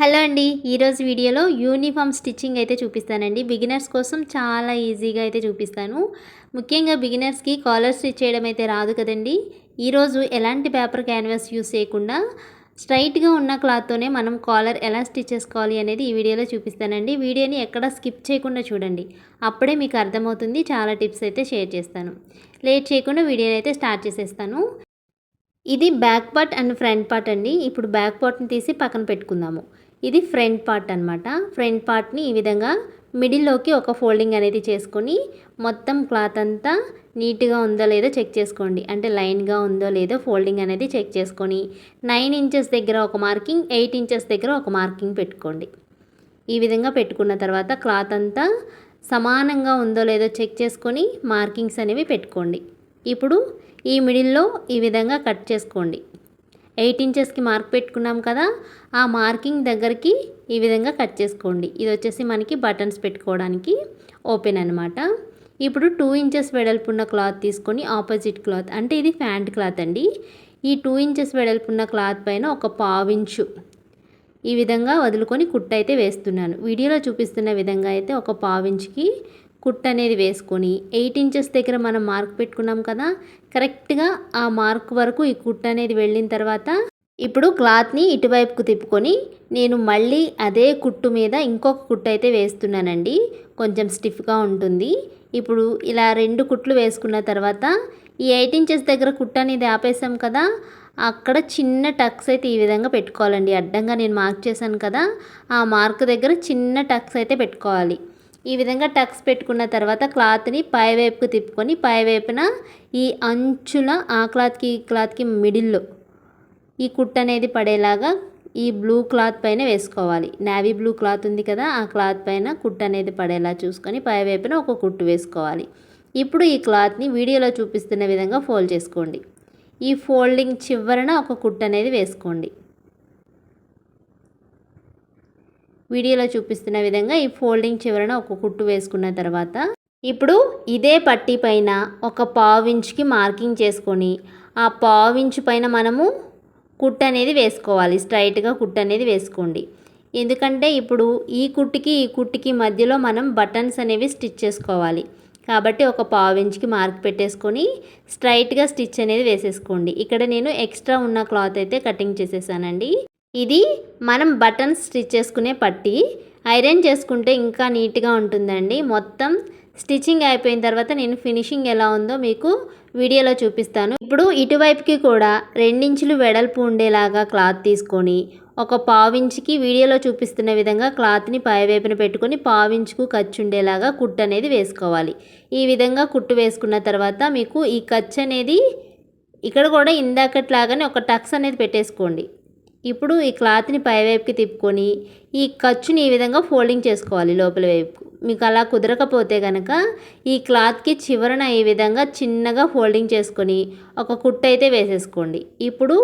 Hello అండి ఈరోజు వీడియోలో యూనిఫామ్ స్టిచ్చింగ్ అయితే చూపిస్తానండి. బిగినర్స్ కోసం చాలా ఈజీగా అయితే చూపిస్తాను. ముఖ్యంగా బిగినర్స్కి కాలర్ స్టిచ్ చేయడం అయితే రాదు కదండి. ఈరోజు ఎలాంటి పేపర్ క్యాన్వాస్ యూస్ చేయకుండా స్ట్రైట్గా ఉన్న క్లాత్తోనే మనం కాలర్ ఎలా స్టిచ్ చేసుకోవాలి అనేది ఈ వీడియోలో చూపిస్తానండి. వీడియోని ఎక్కడ స్కిప్ చేయకుండా చూడండి. అప్పుడే మీకు అర్థమవుతుంది. చాలా టిప్స్ అయితే షేర్ చేస్తాను. లేట్ చేయకుండా వీడియోని అయితే స్టార్ట్ చేసేస్తాను. ఇది back part and front part అండి. ఇప్పుడు బ్యాక్ పార్ట్ని తీసి పక్కన పెట్టుకుందాము. ఇది ఫ్రంట్ పార్ట్ అనమాట ఫ్రంట్ పార్ట్ని ఈ విధంగా మిడిల్లోకి ఒక ఫోల్డింగ్ అనేది చేసుకొని మొత్తం క్లాత్ అంతా నీట్గా ఉందో లేదో చెక్ చేసుకోండి. అంటే లైన్గా ఉందో లేదో ఫోల్డింగ్ అనేది చెక్ చేసుకొని నైన్ ఇంచెస్ దగ్గర ఒక మార్కింగ్ ఎయిట్ ఇంచెస్ దగ్గర ఒక మార్కింగ్ పెట్టుకోండి. ఈ విధంగా పెట్టుకున్న తర్వాత క్లాత్ అంతా సమానంగా ఉందో లేదో చెక్ చేసుకొని మార్కింగ్స్ అనేవి పెట్టుకోండి. ఇప్పుడు ఈ మిడిల్లో ఈ విధంగా కట్ చేసుకోండి. ఎయిట్ ఇంచెస్కి మార్క్ పెట్టుకున్నాం కదా ఆ మార్కింగ్ దగ్గరికి ఈ విధంగా కట్ చేసుకోండి. ఇది వచ్చేసి మనకి బటన్స్ పెట్టుకోవడానికి ఓపెన్ అనమాట ఇప్పుడు టూ ఇంచెస్ వెడల్పున్న క్లాత్ తీసుకొని ఆపోజిట్ క్లాత్ అంటే ఇది ఫ్యాంట్ క్లాత్ అండి. ఈ టూ ఇంచెస్ వెడల్పున్న క్లాత్ పైన ఒక పావించు ఈ విధంగా వదులుకొని కుట్ట అయితే వేస్తున్నాను. వీడియోలో చూపిస్తున్న విధంగా అయితే ఒక పావించుకి కుట్ అనేది వేసుకొని ఎయిట్ ఇంచెస్ దగ్గర మనం మార్క్ పెట్టుకున్నాం కదా కరెక్ట్గా ఆ మార్క్ వరకు ఈ కుట్ అనేది వెళ్ళిన తర్వాత ఇప్పుడు క్లాత్ని ఇటువైపుకు తిప్పుకొని నేను మళ్ళీ అదే కుట్టు మీద ఇంకొక కుట్టు అయితే వేస్తున్నానండి. కొంచెం స్టిఫ్గా ఉంటుంది. ఇప్పుడు ఇలా రెండు కుట్లు వేసుకున్న తర్వాత ఈ ఎయిట్ ఇంచెస్ దగ్గర కుట్టు అనేది ఆపేసాం కదా అక్కడ చిన్న టక్స్ అయితే ఈ విధంగా పెట్టుకోవాలండి. అడ్డంగా నేను మార్క్ చేశాను కదా ఆ మార్క్ దగ్గర చిన్న టక్స్ అయితే పెట్టుకోవాలి. ఈ విధంగా టక్స్ పెట్టుకున్న తర్వాత క్లాత్ని పైవైపుకు తిప్పుకొని పైవైపున ఈ అంచుల ఆ క్లాత్కి ఈ క్లాత్కి మిడిల్లో ఈ కుట్ అనేది పడేలాగా ఈ బ్లూ క్లాత్ పైన వేసుకోవాలి. నావీ బ్లూ క్లాత్ ఉంది కదా ఆ క్లాత్ పైన కుట్ అనేది పడేలా చూసుకొని పైవైపున ఒక కుట్టు వేసుకోవాలి. ఇప్పుడు ఈ క్లాత్ని వీడియోలో చూపిస్తున్న విధంగా ఫోల్డ్ చేసుకోండి. ఈ ఫోల్డింగ్ చివరన ఒక కుట్ అనేది వేసుకోండి. వీడియోలో చూపిస్తున్న విధంగా ఈ ఫోల్డింగ్ చివరన ఒక కుట్టు వేసుకున్న తర్వాత ఇప్పుడు ఇదే పట్టీ పైన ఒక పావించుకి మార్కింగ్ చేసుకొని ఆ పావించు పైన మనము కుట్టు అనేది వేసుకోవాలి. స్ట్రైట్గా కుట్టు అనేది వేసుకోండి. ఎందుకంటే ఇప్పుడు ఈ కుట్టుకి ఈ కుట్టుకి మధ్యలో మనం బటన్స్ అనేవి స్టిచ్ చేసుకోవాలి. కాబట్టి ఒక పావించ్కి మార్క్ పెట్టేసుకొని స్ట్రైట్గా స్టిచ్ అనేది వేసేసుకోండి. ఇక్కడ నేను ఎక్స్ట్రా ఉన్న క్లాత్ అయితే కటింగ్ చేసేసానండి. ఇది మనం బటన్స్ స్టిచ్ చేసుకునే పట్టి. ఐరన్ చేసుకుంటే ఇంకా నీట్గా ఉంటుందండి. మొత్తం స్టిచ్చింగ్ అయిపోయిన తర్వాత నేను ఫినిషింగ్ ఎలా ఉందో మీకు వీడియోలో చూపిస్తాను. ఇప్పుడు ఇటువైపుకి కూడా రెండించులు వెడల్పు ఉండేలాగా క్లాత్ తీసుకొని ఒక పావించికి వీడియోలో చూపిస్తున్న విధంగా క్లాత్ని పైవైపున పెట్టుకొని పావించుకు ఖర్చు ఉండేలాగా కుట్టు అనేది వేసుకోవాలి. ఈ విధంగా కుట్టు వేసుకున్న తర్వాత మీకు ఈ ఖర్చు అనేది ఇక్కడ కూడా ఇందాకట్లాగానే ఒక టక్స్ అనేది పెట్టేసుకోండి. ఇప్పుడు ఈ క్లాత్ని పైవైపుకి తిప్పుకొని ఈ ఖర్చుని ఈ విధంగా ఫోల్డింగ్ చేసుకోవాలి లోపల వైపు మీకు అలా కుదరకపోతే కనుక ఈ క్లాత్కి చివరన ఈ విధంగా చిన్నగా ఫోల్డింగ్ చేసుకొని ఒక కుట్టు అయితే వేసేసుకోండి. ఇప్పుడు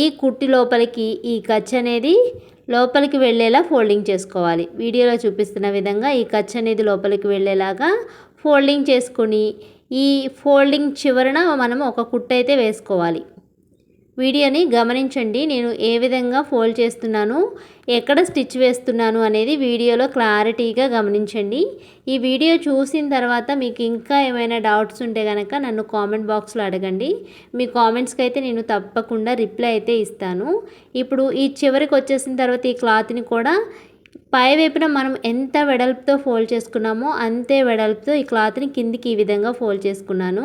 ఈ కుట్టి లోపలికి ఈ ఖర్చు అనేది లోపలికి వెళ్ళేలా ఫోల్డింగ్ చేసుకోవాలి. వీడియోలో చూపిస్తున్న విధంగా ఈ ఖర్చు అనేది లోపలికి వెళ్ళేలాగా ఫోల్డింగ్ చేసుకొని ఈ ఫోల్డింగ్ చివరన మనం ఒక కుట్టు అయితే వేసుకోవాలి. వీడియోని గమనించండి. నేను ఏ విధంగా ఫోల్డ్ చేస్తున్నాను ఎక్కడ స్టిచ్ వేస్తున్నాను అనేది వీడియోలో క్లారిటీగా గమనించండి. ఈ వీడియో చూసిన తర్వాత మీకు ఇంకా ఏమైనా డౌట్స్ ఉంటే కనుక నన్ను కామెంట్ బాక్స్లో అడగండి. మీ కామెంట్స్కి అయితే నేను తప్పకుండా రిప్లై అయితే ఇస్తాను. ఇప్పుడు ఈ చివరికి వచ్చేసిన తర్వాత ఈ క్లాత్ని కూడా పై వైపున మనం ఎంత వెడల్పుతో ఫోల్డ్ చేసుకున్నామో అంతే వెడల్పుతో ఈ క్లాత్ని కిందికి ఈ విధంగా ఫోల్డ్ చేసుకున్నాను.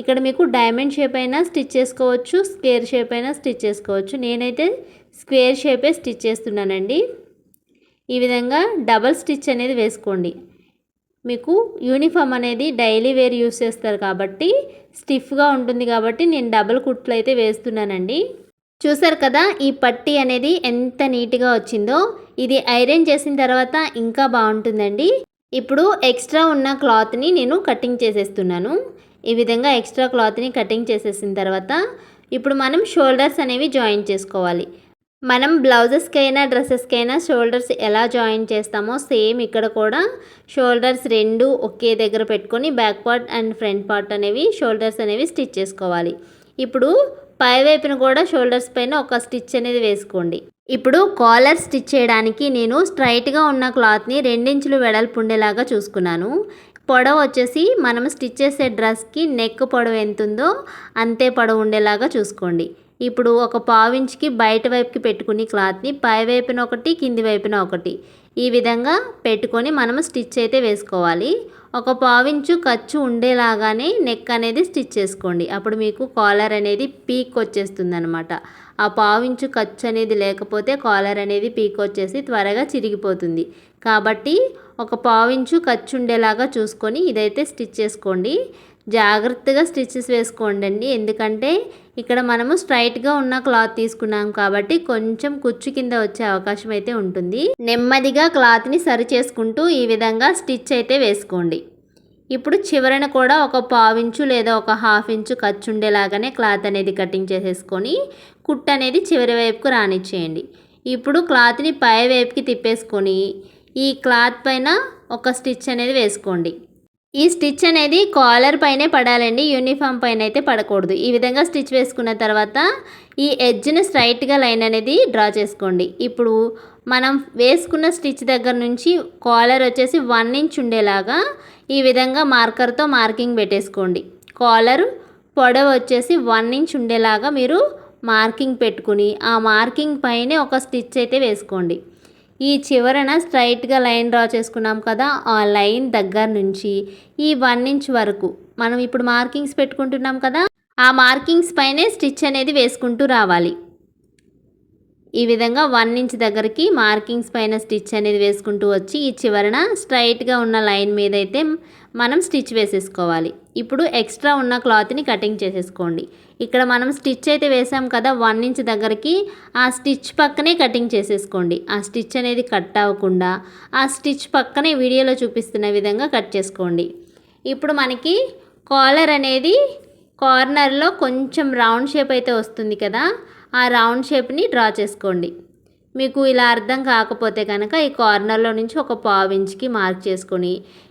ఇక్కడ మీకు డైమండ్ షేప్ అయినా స్టిచ్ చేసుకోవచ్చు స్క్వేర్ షేప్ అయినా స్టిచ్ చేసుకోవచ్చు. నేనైతే స్క్వేర్ షేపే స్టిచ్ చేస్తున్నానండి. ఈ విధంగా డబల్ స్టిచ్ అనేది వేసుకోండి. మీకు యూనిఫామ్ అనేది డైలీ వేర్ యూస్ చేస్తారు కాబట్టి స్టిఫ్గా ఉంటుంది కాబట్టి నేను డబల్ కుట్లు అయితే వేస్తున్నానండి. చూసారు కదా ఈ పట్టి అనేది ఎంత నీట్గా వచ్చిందో. ఇది ఐరన్ చేసిన తర్వాత ఇంకా బాగుంటుందండి. ఇప్పుడు ఎక్స్ట్రా ఉన్న క్లాత్ని నేను కటింగ్ చేసేస్తున్నాను. ఈ విధంగా ఎక్స్ట్రా క్లాత్ని కటింగ్ చేసేసిన తర్వాత ఇప్పుడు మనం షోల్డర్స్ అనేవి జాయిన్ చేసుకోవాలి. మనం బ్లౌజెస్కైనా డ్రెస్సెస్కైనా షోల్డర్స్ ఎలా జాయిన్ చేస్తామో సేమ్ ఇక్కడ కూడా షోల్డర్స్ రెండు ఒకే దగ్గర పెట్టుకొని back part and front part అనేవి షోల్డర్స్ అనేవి స్టిచ్ చేసుకోవాలి. ఇప్పుడు పై వైపున కూడా షోల్డర్స్ పైన ఒక స్టిచ్ అనేది వేసుకోండి. ఇప్పుడు కాలర్ స్టిచ్ చేయడానికి నేను స్ట్రైట్గా ఉన్న క్లాత్ని రెండించులు వెడల్పు ఉండేలాగా చూసుకున్నాను. పొడవు వచ్చేసి మనం స్టిచ్ చేసే డ్రెస్కి నెక్ పొడవు ఎంత ఉందో అంతే పొడవు ఉండేలాగా చూసుకోండి. ఇప్పుడు ఒక పావించికి బయట వైపుకి పెట్టుకుని క్లాత్ని పై వైపున ఒకటి కింది వైపున ఒకటి. ఈ విధంగా పెట్టుకొని మనం స్టిచ్ అయితే వేసుకోవాలి. ఒక పావించు ఖర్చు ఉండేలాగానే నెక్ అనేది స్టిచ్ చేసుకోండి. అప్పుడు మీకు కాలర్ అనేది పీక్ వచ్చేస్తుంది అనమాట ఆ పావించు ఖర్చు అనేది లేకపోతే కాలర్ అనేది పీకొచ్చేసి త్వరగా చిరిగిపోతుంది. కాబట్టి ఒక పావించు ఖర్చు ఉండేలాగా చూసుకొని ఇదైతే స్టిచ్ చేసుకోండి. జాగ్రత్తగా స్టిచ్చెస్ వేసుకోండి ఎందుకంటే ఇక్కడ మనము స్ట్రైట్గా ఉన్న క్లాత్ తీసుకున్నాం కాబట్టి కొంచెం కుచ్చు కింద వచ్చే అవకాశం అయితే ఉంటుంది. నెమ్మదిగా క్లాత్ని సరి చేసుకుంటూ ఈ విధంగా స్టిచ్ అయితే వేసుకోండి. ఇప్పుడు చివరన కూడా ఒక పావించు లేదా ఒక హాఫ్ ఇంచు ఖర్చు ఉండేలాగానే క్లాత్ అనేది కటింగ్ చేసేసుకొని కుట్ అనేది చివరి వైపుకు రానిచ్చేయండి. ఇప్పుడు క్లాత్ని పై వైపుకి తిప్పేసుకొని ఈ క్లాత్ పైన ఒక స్టిచ్ అనేది వేసుకోండి. ఈ స్టిచ్ అనేది కాలర్ పైనే పడాలండి యూనిఫామ్ పైన అయితే పడకూడదు. ఈ విధంగా స్టిచ్ వేసుకున్న తర్వాత ఈ ఎడ్జ్ని స్ట్రైట్గా లైన్ అనేది డ్రా చేసుకోండి. ఇప్పుడు మనం వేసుకున్న స్టిచ్ దగ్గర నుంచి కాలర్ వచ్చేసి వన్ ఇంచ్ ఉండేలాగా ఈ విధంగా మార్కర్తో మార్కింగ్ పెట్టేసుకోండి. కాలర్ పొడవు వచ్చేసి వన్ ఇంచ్ ఉండేలాగా మీరు మార్కింగ్ పెట్టుకుని ఆ మార్కింగ్ పైనే ఒక స్టిచ్ అయితే వేసుకోండి. ఈ చివరన స్ట్రైట్గా లైన్ డ్రా చేసుకున్నాం కదా ఆ లైన్ దగ్గర నుంచి ఈ వన్ ఇంచ్ వరకు మనం ఇప్పుడు మార్కింగ్స్ పెట్టుకుంటున్నాం కదా ఆ మార్కింగ్స్ పైనే స్టిచ్ అనేది వేసుకుంటూ రావాలి. ఈ విధంగా వన్ ఇంచ్ దగ్గరికి మార్కింగ్స్ పైన స్టిచ్ అనేది వేసుకుంటూ వచ్చి ఈ చివరన స్ట్రైట్గా ఉన్న లైన్ మీద అయితే మనం స్టిచ్ వేసేసుకోవాలి. ఇప్పుడు ఎక్స్ట్రా ఉన్న క్లాత్ని కటింగ్ చేసేసుకోండి. ఇక్కడ మనం స్టిచ్ అయితే వేసాం కదా వన్ ఇంచ్ దగ్గరికి ఆ స్టిచ్ పక్కనే కటింగ్ చేసేసుకోండి. ఆ స్టిచ్ అనేది కట్ అవ్వకుండా ఆ స్టిచ్ పక్కనే వీడియోలో చూపిస్తున్న విధంగా కట్ చేసుకోండి. ఇప్పుడు మనకి కాలర్ అనేది కార్నర్లో కొంచెం రౌండ్ షేప్ అయితే వస్తుంది కదా ఆ రౌండ్ షేప్ని డ్రా చేసుకోండి. మీకు ఇలా అర్థం కాకపోతే కనుక ఈ కార్నర్లో నుంచి ఒక పావు ఇంచ్కి మార్క్ చేసుకొని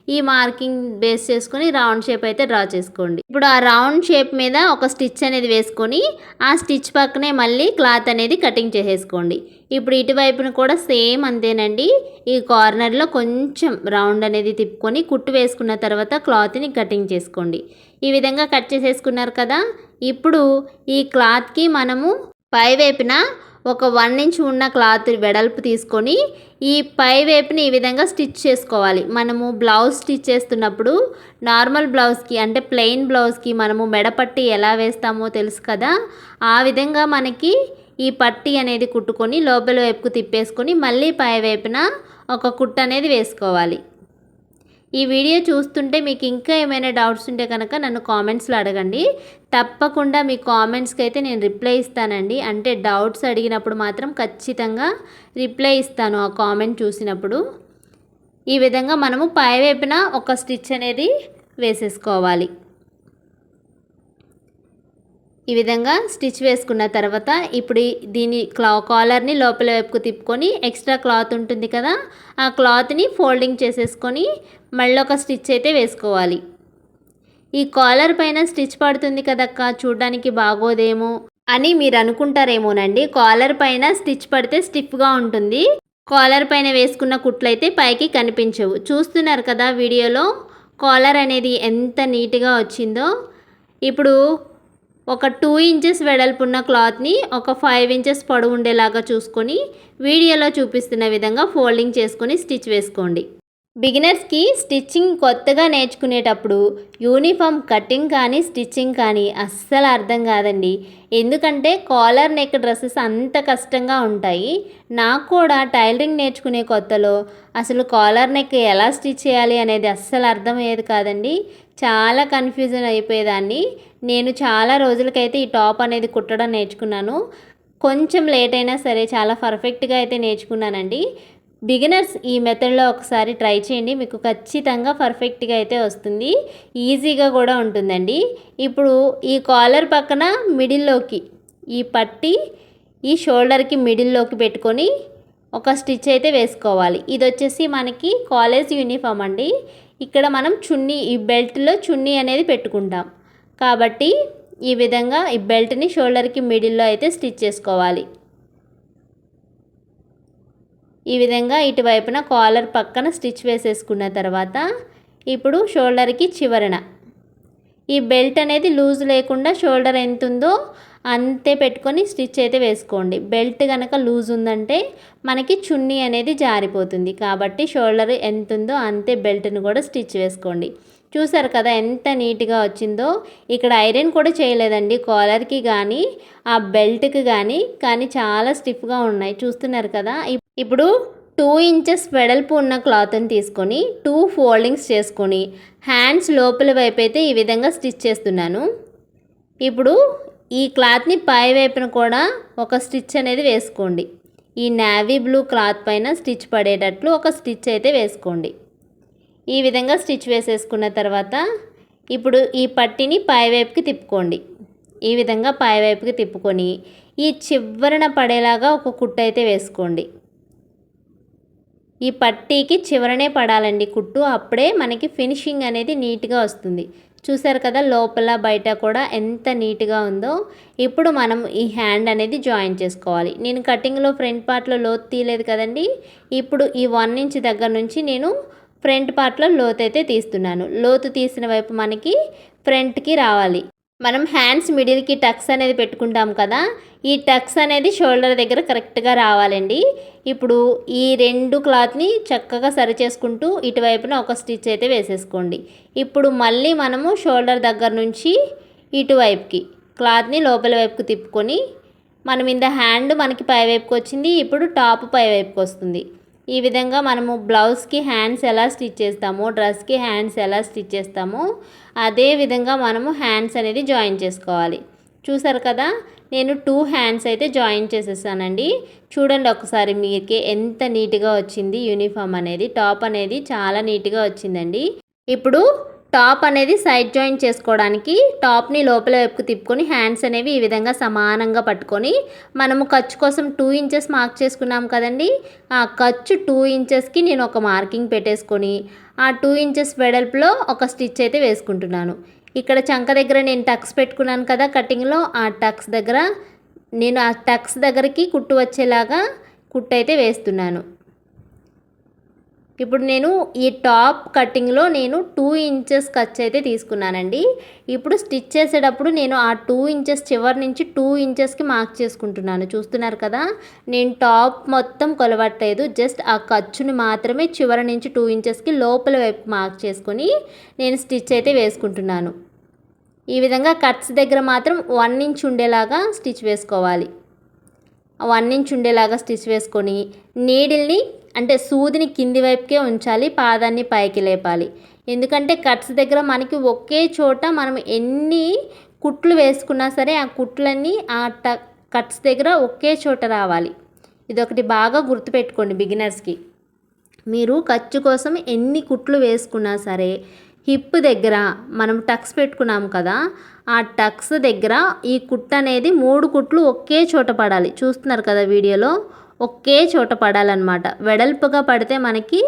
ఈ మార్కింగ్ బేస్ చేసుకొని రౌండ్ షేప్ అయితే డ్రా చేసుకోండి. ఇప్పుడు ఆ రౌండ్ షేప్ మీద ఒక స్టిచ్ అనేది వేసుకొని ఆ స్టిచ్ పక్కనే మళ్ళీ క్లాత్ అనేది కటింగ్ చేసేసుకోండి. ఇప్పుడు ఇటువైపున కూడా సేమ్ అంతేనండి. ఈ కార్నర్లో కొంచెం రౌండ్ అనేది తిప్పుకొని కుట్టు వేసుకున్న తర్వాత క్లాత్ని కటింగ్ చేసుకోండి. ఈ విధంగా కట్ చేసేసుకున్నారు కదా? ఇప్పుడు ఈ క్లాత్కి మనము పై వైపున ఒక వన్ ఇంచ్ ఉన్న క్లాత్ వెడల్పు తీసుకొని ఈ పై వైపుని ఈ విధంగా స్టిచ్ చేసుకోవాలి. మనము బ్లౌజ్ స్టిచ్ చేస్తున్నప్పుడు నార్మల్ బ్లౌజ్కి అంటే ప్లెయిన్ బ్లౌజ్కి మనము మెడపట్టి ఎలా వేస్తామో తెలుసు కదా? ఆ విధంగా మనకి ఈ పట్టి అనేది కుట్టుకొని లోపల వైపుకు తిప్పేసుకొని మళ్ళీ పై వైపున ఒక కుట్టు అనేది వేసుకోవాలి. ఈ వీడియో చూస్తుంటే మీకు ఇంకా ఏమైనా డౌట్స్ ఉంటే కనుక నన్ను కామెంట్స్లో అడగండి. తప్పకుండా మీ కామెంట్స్కి అయితే నేను రిప్లై ఇస్తానండి. అంటే డౌట్స్ అడిగినప్పుడు మాత్రం ఖచ్చితంగా రిప్లై ఇస్తాను ఆ కామెంట్ చూసినప్పుడు. ఈ విధంగా మనము పై వైపున ఒక స్టిచ్ అనేది వేసేసుకోవాలి. ఈ విధంగా స్టిచ్ వేసుకున్న తర్వాత ఇప్పుడు దీని క్లా కాలర్ని లోపల వైపుకు తిప్పుకొని ఎక్స్ట్రా క్లాత్ ఉంటుంది కదా ఆ క్లాత్ని ఫోల్డింగ్ చేసేసుకొని మళ్ళీ ఒక స్టిచ్ అయితే వేసుకోవాలి. ఈ కాలర్ పైన స్టిచ్ పడుతుంది కదక్క చూడడానికి బాగోదేమో అని మీరు అనుకుంటారేమోనండి. కాలర్ పైన స్టిచ్ పడితే స్టిఫ్గా ఉంటుంది. కాలర్ పైన వేసుకున్న కుట్లయితే పైకి కనిపించవు. చూస్తున్నారు కదా వీడియోలో కాలర్ అనేది ఎంత నీట్గా వచ్చిందో. ఇప్పుడు ఒక టూ ఇంచెస్ వెడల్పున్న క్లాత్ని ఒక ఫైవ్ ఇంచెస్ పొడవు ఉండేలాగా చూసుకొని వీడియోలో చూపిస్తున్న విధంగా ఫోల్డింగ్ చేసుకొని స్టిచ్ వేసుకోండి. బిగినర్స్కి స్టిచ్చింగ్ కొత్తగా నేర్చుకునేటప్పుడు యూనిఫామ్ కటింగ్ కానీ స్టిచ్చింగ్ కానీ అస్సలు అర్థం కాదండి. ఎందుకంటే కాలర్ నెక్ డ్రెస్సెస్ అంత కష్టంగా ఉంటాయి. నాకు కూడా టైలరింగ్ నేర్చుకునే కొత్తలో అసలు కాలర్ నెక్ ఎలా స్టిచ్ చేయాలి అనేది అస్సలు అర్థమయ్యేది కాదండి. చాలా కన్ఫ్యూజన్ అయిపోయేదాన్ని. నేను చాలా రోజులకైతే ఈ టాప్ అనేది కుట్టడం నేర్చుకున్నాను. కొంచెం లేట్ అయినా సరే చాలా పర్ఫెక్ట్గా అయితే నేర్చుకున్నానండి. బిగినర్స్ ఈ మెథడ్లో ఒకసారి ట్రై చేయండి. మీకు ఖచ్చితంగా పర్ఫెక్ట్గా అయితే వస్తుంది. ఈజీగా కూడా ఉంటుందండి. ఇప్పుడు ఈ కాలర్ పక్కన మిడిల్లోకి ఈ పట్టి ఈ షోల్డర్కి మిడిల్లోకి పెట్టుకొని ఒక స్టిచ్ అయితే వేసుకోవాలి. ఇది వచ్చేసి మనకి కాలేజ్ యూనిఫామ్ అండి. ఇక్కడ మనం చున్నీ ఈ బెల్ట్లో చున్నీ అనేది పెట్టుకుంటాం. కాబట్టి ఈ విధంగా ఈ బెల్ట్ని షోల్డర్కి మిడిల్లో అయితే స్టిచ్ చేసుకోవాలి. ఈ విధంగా ఇటువైపున కాలర్ పక్కన స్టిచ్ వేసేసుకున్న తర్వాత ఇప్పుడు షోల్డర్కి చివరన. ఈ బెల్ట్ అనేది లూజ్ లేకుండా షోల్డర్ ఎంత ఉందో అంతే పెట్టుకొని స్టిచ్ అయితే వేసుకోండి. బెల్ట్ కనుక లూజ్ ఉందంటే మనకి చున్నీ అనేది జారిపోతుంది. కాబట్టి షోల్డర్ ఎంత ఉందో అంతే బెల్ట్ని కూడా స్టిచ్ వేసుకోండి. చూసారు కదా ఎంత నీట్గా వచ్చిందో. ఇక్కడ ఐరన్ కూడా చేయలేదండి కాలర్కి కానీ ఆ బెల్ట్కి కానీ కానీ చాలా స్టిఫ్గా ఉన్నాయి. చూస్తున్నారు కదా ఇప్పుడు టూ ఇంచెస్ వెడల్పు ఉన్న క్లాత్ని తీసుకొని టూ ఫోల్డింగ్స్ చేసుకొని హ్యాండ్స్ లోపల వైపు అయితే ఈ విధంగా స్టిచ్ చేస్తున్నాను. ఇప్పుడు ఈ క్లాత్ని పై వైపున కూడా ఒక స్టిచ్ అనేది వేసుకోండి. ఈ నావీ బ్లూ క్లాత్ పైన స్టిచ్ పడేటట్లు ఒక స్టిచ్ అయితే వేసుకోండి. ఈ విధంగా స్టిచ్ వేసేసుకున్న తర్వాత ఇప్పుడు ఈ పట్టిని పై వైపుకి తిప్పుకోండి. ఈ విధంగా పై వైపుకి తిప్పుకొని ఈ చివరన పడేలాగా ఒక కుట్టు అయితే వేసుకోండి. ఈ పట్టీకి చివరనే పడాలండి కుట్టు. అప్పుడే మనకి ఫినిషింగ్ అనేది నీట్గా వస్తుంది. చూసారు కదా లోపల బయట కూడా ఎంత నీట్గా ఉందో. ఇప్పుడు మనం ఈ హ్యాండ్ అనేది జాయిన్ చేసుకోవాలి. నేను కటింగ్లో ఫ్రంట్ పార్ట్లో లోతు తీయలేదు కదండి. ఇప్పుడు ఈ వన్ ఇంచ్ దగ్గర నుంచి నేను ఫ్రంట్ పార్ట్లో లోతు అయితే తీస్తున్నాను. లోతు తీసిన వైపు మనకి ఫ్రంట్కి రావాలి. మనం హ్యాండ్స్ మిడిల్కి టక్స్ అనేది పెట్టుకుంటాం కదా ఈ టక్స్ అనేది షోల్డర్ దగ్గర కరెక్ట్గా రావాలండి. ఇప్పుడు ఈ రెండు క్లాత్ని చక్కగా సరి చేసుకుంటూ ఇటువైపున ఒక స్టిచ్ అయితే వేసేసుకోండి. ఇప్పుడు మళ్ళీ మనము షోల్డర్ దగ్గర నుంచి ఇటువైపుకి క్లాత్ని లోపల వైపుకి తిప్పుకొని మనం ఇంత హ్యాండ్ మనకి పై వైపుకి వచ్చింది ఇప్పుడు టాప్ పై వైపుకి వస్తుంది. ఈ విధంగా మనము బ్లౌజ్కి హ్యాండ్స్ ఎలా స్టిచ్ చేస్తామో డ్రెస్కి హ్యాండ్స్ ఎలా స్టిచ్ చేస్తామో అదే విధంగా మనము హ్యాండ్స్ అనేది జాయిన్ చేసుకోవాలి. చూసారు కదా నేను టూ హ్యాండ్స్ అయితే జాయిన్ చేసేసానండి. చూడండి ఒకసారి మీకే ఎంత నీట్గా వచ్చింది యూనిఫామ్ అనేది టాప్ అనేది చాలా నీట్గా వచ్చిందండి. ఇప్పుడు టాప్ అనేది సైడ్ జాయిన్ చేసుకోవడానికి టాప్ని లోపల వైపుకు తిప్పుకొని హ్యాండ్స్ అనేవి ఈ విధంగా సమానంగా పట్టుకొని మనము ఖర్చు కోసం టూ ఇంచెస్ మార్క్ చేసుకున్నాం కదండి. ఆ ఖర్చు టూ ఇంచెస్కి నేను ఒక మార్కింగ్ పెట్టేసుకొని ఆ టూ ఇంచెస్ వెడల్పులో ఒక స్టిచ్ అయితే వేసుకుంటున్నాను. ఇక్కడ చంక దగ్గర నేను టక్స్ పెట్టుకున్నాను కదా కటింగ్లో ఆ టక్స్ దగ్గర నేను ఆ టక్స్ దగ్గరికి కుట్టు వచ్చేలాగా కుట్టు అయితే వేస్తున్నాను. ఇప్పుడు నేను ఈ టాప్ కటింగ్లో నేను టూ ఇంచెస్ ఖర్చు అయితే తీసుకున్నానండి. ఇప్పుడు స్టిచ్ చేసేటప్పుడు నేను ఆ టూ ఇంచెస్ చివరి నుంచి టూ ఇంచెస్కి మార్క్ చేసుకుంటున్నాను. చూస్తున్నారు కదా? నేను టాప్ మొత్తం కొలవట్లేదు. జస్ట్ ఆ ఖర్చుని మాత్రమే చివరి నుంచి టూ ఇంచెస్కి లోపల వైపు మార్క్ చేసుకొని నేను స్టిచ్ అయితే వేసుకుంటున్నాను. ఈ విధంగా కట్స్ దగ్గర మాత్రం వన్ ఇంచ్ ఉండేలాగా స్టిచ్ వేసుకోవాలి. వన్ ఇంచ్ ఉండేలాగా స్టిచ్ వేసుకొని నీడిల్ని అంటే సూదిని కింది వైపుకే ఉంచాలి పాదాన్ని పైకి లేపాలి. ఎందుకంటే కట్స్ దగ్గర మనకి ఒకే చోట మనం ఎన్ని కుట్లు వేసుకున్నా సరే ఆ కుట్లన్నీ ఆ ట కట్స్ దగ్గర ఒకే చోట రావాలి. ఇదొకటి బాగా గుర్తుపెట్టుకోండి బిగినర్స్కి. మీరు ఖర్చు కోసం ఎన్ని కుట్లు వేసుకున్నా సరే హిప్ దగ్గర మనం టక్స్ పెట్టుకున్నాం కదా ఆ టక్స్ దగ్గర ఈ కుట్ట అనేది మూడు కుట్లు ఒకే చోట పడాలి. చూస్తున్నారు కదా వీడియోలో? ఒకే చోట పడాలన్నమాట. వెడల్పుగా పడితే మనకి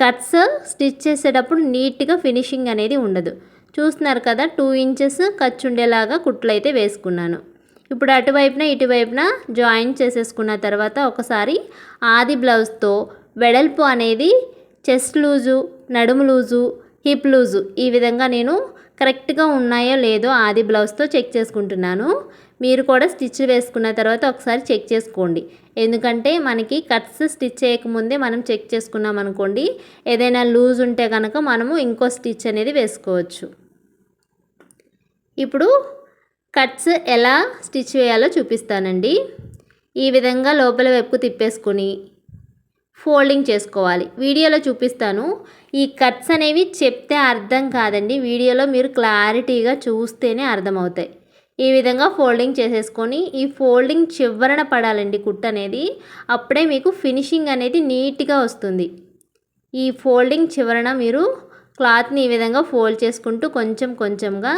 కట్స్ స్టిచ్ చేసేటప్పుడు నీట్గా ఫినిషింగ్ అనేది ఉండదు. చూస్తున్నారు కదా టూ ఇంచెస్ ఖర్చు ఉండేలాగా కుట్లు అయితే వేసుకున్నాను. ఇప్పుడు అటువైపున ఇటువైపున జాయిన్ చేసేసుకున్న తర్వాత ఒకసారి ఆది బ్లౌజ్తో వెడల్పు అనేది చెస్ట్ లూజు నడుము లూజు హిప్ లూజు ఈ విధంగా నేను కరెక్ట్గా ఉన్నాయో లేదో ఆది బ్లౌజ్తో చెక్ చేసుకుంటున్నాను. మీరు కూడా స్టిచ్ వేసుకున్న తర్వాత ఒకసారి చెక్ చేసుకోండి. ఎందుకంటే మనకి కట్స్ స్టిచ్ చేయకముందే మనం చెక్ చేసుకున్నాం అనుకోండి ఏదైనా లూజ్ ఉంటే కనుక మనము ఇంకో స్టిచ్ అనేది వేసుకోవచ్చు. ఇప్పుడు కట్స్ ఎలా స్టిచ్ వేయాలో చూపిస్తానండి. ఈ విధంగా లోపల వైపు తిప్పేసుకొని ఫోల్డింగ్ చేసుకోవాలి. వీడియోలో చూపిస్తాను. ఈ కట్స్ అనేవి చెప్తే అర్థం కాదండి. వీడియోలో మీరు క్లారిటీగా చూస్తేనే అర్థమవుతాయి. ఈ విధంగా ఫోల్డింగ్ చేసేసుకొని ఈ ఫోల్డింగ్ చివరన పడాలండి కుట్ అనేది. అప్పుడే మీకు ఫినిషింగ్ అనేది నీట్గా వస్తుంది. ఈ ఫోల్డింగ్ చివరన మీరు క్లాత్ని ఈ విధంగా ఫోల్డ్ చేసుకుంటూ కొంచెం కొంచెంగా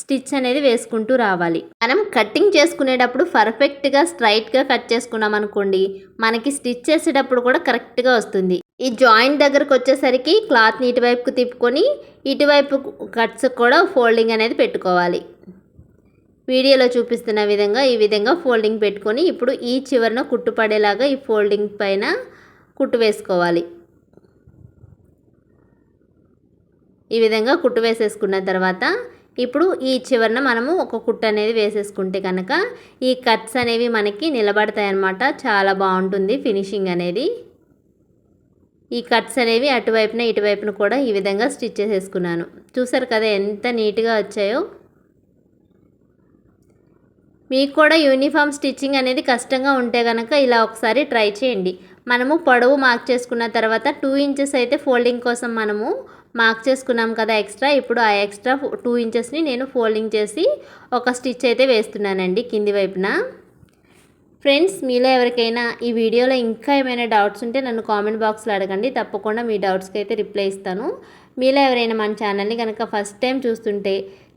స్టిచ్ అనేది వేసుకుంటూ రావాలి. మనం కటింగ్ చేసుకునేటప్పుడు పర్ఫెక్ట్గా స్ట్రైట్గా కట్ చేసుకున్నాం అనుకోండి మనకి స్టిచ్ చేసేటప్పుడు కూడా కరెక్ట్గా వస్తుంది. ఈ జాయింట్ దగ్గరకు వచ్చేసరికి క్లాత్ని ఇటువైపుకు తిప్పుకొని ఇటువైపు కట్స్ కూడా ఫోల్డింగ్ అనేది పెట్టుకోవాలి. వీడియోలో చూపిస్తున్న విధంగా ఈ విధంగా ఫోల్డింగ్ పెట్టుకొని ఇప్పుడు ఈ చివరన కుట్టుపడేలాగా ఈ ఫోల్డింగ్ పైన కుట్టు వేసుకోవాలి. ఈ విధంగా కుట్టు వేసేసుకున్న తర్వాత ఇప్పుడు ఈ చివరన మనము ఒక కుట్టు అనేది వేసేసుకుంటే కనుక ఈ కట్స్ అనేవి మనకి నిలబడతాయి అన్నమాట చాలా బాగుంటుంది ఫినిషింగ్ అనేది. ఈ కట్స్ అనేవి అటువైపున ఇటువైపున కూడా ఈ విధంగా స్టిచ్ చేసేసుకున్నాను. చూసారు కదా ఎంత నీట్గా వచ్చాయో. మీకు కూడా యూనిఫామ్ స్టిచ్చింగ్ అనేది కష్టంగా ఉంటే కనుక ఇలా ఒకసారి ట్రై చేయండి. మనము పొడవు మార్క్ చేసుకున్న తర్వాత టూ ఇంచెస్ అయితే ఫోల్డింగ్ కోసం మనము మార్క్ చేసుకున్నాం కదా ఎక్స్ట్రా ఇప్పుడు ఆ ఎక్స్ట్రా టూ ఇంచెస్ని నేను ఫోల్డింగ్ చేసి ఒక స్టిచ్ అయితే వేస్తున్నానండి కింది వైపున. ఫ్రెండ్స్ మీలో ఎవరికైనా ఈ వీడియోలో ఇంకా ఏమైనా డౌట్స్ ఉంటే నన్ను కామెంట్ బాక్స్లో అడగండి. తప్పకుండా మీ డౌట్స్కి అయితే రిప్లై ఇస్తాను. మీలో ఎవరైనా మన ఛానల్ని కనుక ఫస్ట్ టైం చూస్తుంటే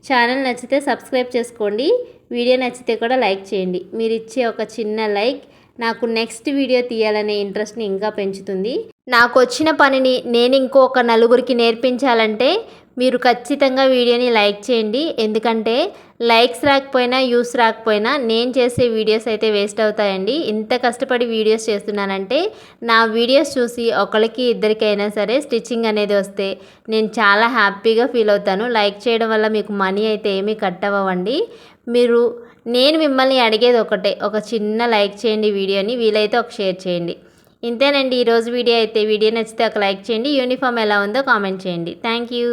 ఛానల్ నచ్చితే సబ్స్క్రైబ్ చేసుకోండి. వీడియో నచ్చితే కూడా లైక్ చేయండి. మీరు ఇచ్చే ఒక చిన్న లైక్ నాకు నెక్స్ట్ వీడియో తీయాలనే ఇంట్రెస్ట్ని ఇంకా పెంచుతుంది. నాకు వచ్చిన పనిని నేను ఇంకొక నలుగురికి నేర్పించాలంటే మీరు ఖచ్చితంగా వీడియోని లైక్ చేయండి. ఎందుకంటే లైక్స్ రాకపోయినా యూస్ రాకపోయినా నేను చేసే వీడియోస్ అయితే వేస్ట్ అవుతాయండి. ఇంత కష్టపడి వీడియోస్ చేస్తున్నానంటే నా వీడియోస్ చూసి ఒకరికి ఇద్దరికైనా సరే స్టిచ్చింగ్ అనేది వస్తే నేను చాలా హ్యాపీగా ఫీల్ అవుతాను. లైక్ చేయడం వల్ల మీకు మనీ అయితే ఏమీ కట్ అవ్వండి మీరు నేను మిమ్మల్ని అడిగేది ఒకటే ఒక చిన్న లైక్ చేయండి వీడియోని వీలైతే ఒక షేర్ చేయండి. ఇంతేనండి ఈరోజు వీడియో అయితే. వీడియో నచ్చితే ఒక లైక్ చేయండి యూనిఫామ్ ఎలా ఉందో కామెంట్ చేయండి. Thank you.